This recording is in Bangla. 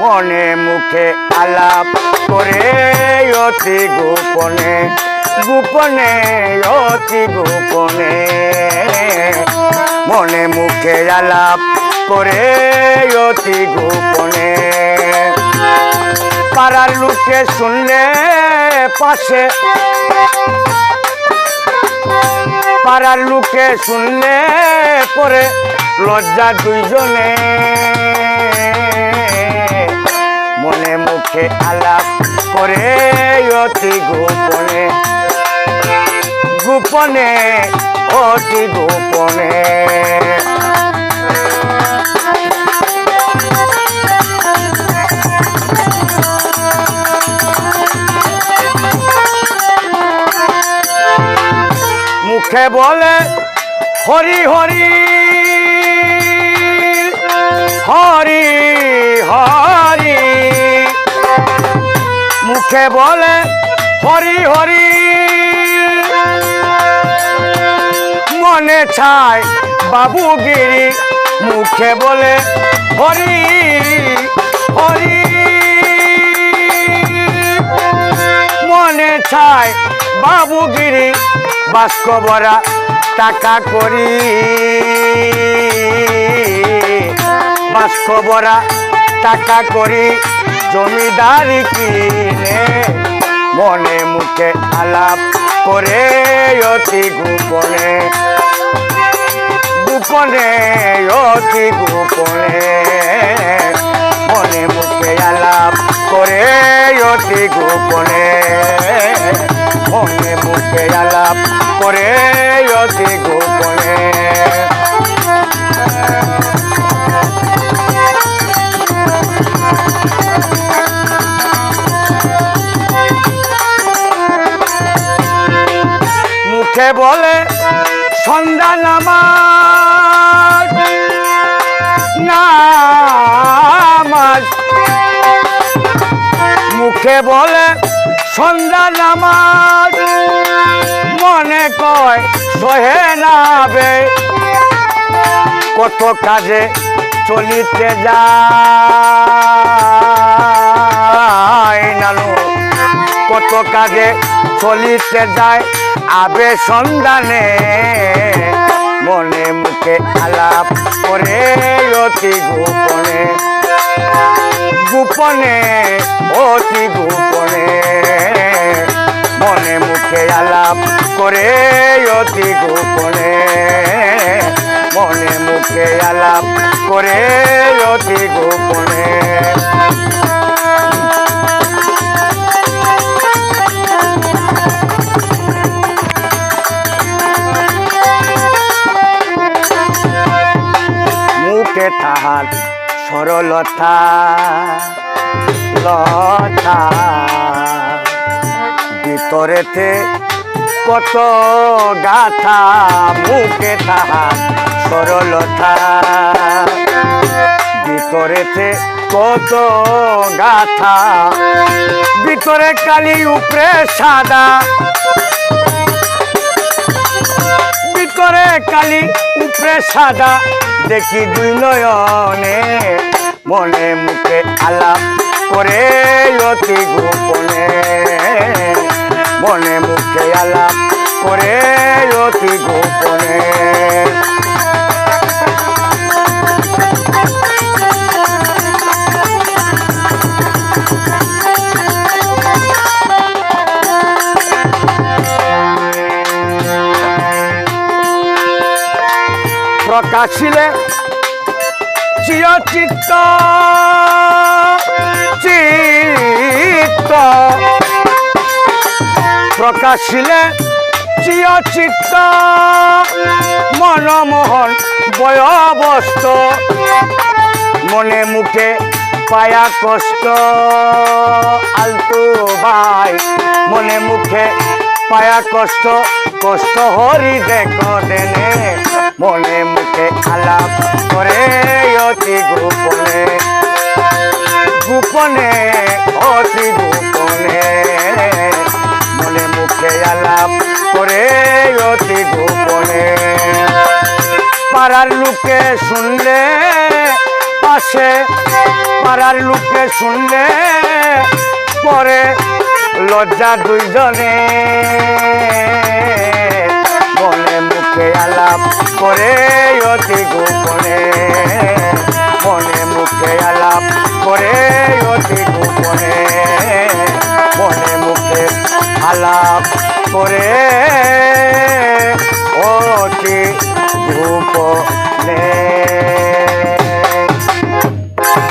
মনে মুখে আলাপ করে, অতি গোপনে গোপনে, অতি গোপনে। মনে মুখে আলাপ করে, অতি গোপনে। পাড়ার লোকে শুনলে পাশে, পাড়ার লোকে শুনলে পরে, লজ্জা দুইজনে। মুখে আলাপ করে অতি গোপনে। গোপনে অতি গোপনে। মুখে বলে হরি হরি। মুখে বলে, হরি হরি। মনে ছায় বাবুগিরি মুখে বলে, হরি হরি। মনে ছায় বাবুগিরি বাস্ক বরা টাকা করি। বাস্ক বরা টাকা করি, জমিদারি কিনে মনে মুখে আলাপ করে অতি গোপনে। গোপনে, অতি গোপনে। মনে মুখে আলাপ করে অতি গোপনে। মনে মুখে আলাপ করে অতি গোপনে। নামাজ। মুখে বলে, সন্ধ্যা নামাজ। মনে কয়, সহে নাবে। কত কাজে চলিতে যায় কত কাজে চলিতে যায়, আবে সন্ধানে। মনে মুখে আলাপ করে অতি গোপনে। গোপনে, অতি গোপনে। মনে মুখে আলাপ করে অতি গোপনে। মনে মুখে আলাপ করে অতি গোপনে। তাহার সরলতা, লতা। ভিতরেতে কত গাথা, মুখে তাহার সরলতা। ভিতরেতে কত গাথা, ভিতরে কালি উপরে সাদা। ভিতরে কালি উপরে সাদা। দেখি দুই নয়নে মনে মুখে আলাপ করে অতি গোপনে। মনে মুখে আলাপ করে অতি গোপনে। প্রকাশিলে চির চিত্ত প্রকাশিলে চির চিত্ত, মনমোহন বয়বস্ত। মনে মুখে পায়া কষ্ট, আলতু ভাই। মনে মুখে পায়া কষ্ট কষ্ট হরি দেখো দেনে। মনে মুখে আলাপ করে অতি গোপনে। গোপনে, অতি গোপনে। মনে মুখে আলাপ করে অতি গোপনে। পাড়ার লোকে শুনলে পাশে, পাড়ার লোকে শুনলে পরে লজ্জা দুইজনে। আলাপ করে অতি গোপনে। মনে মুখে আলাপ করে অতি গোপনে। মনে মুখে আলাপ করে অতি গোপনে।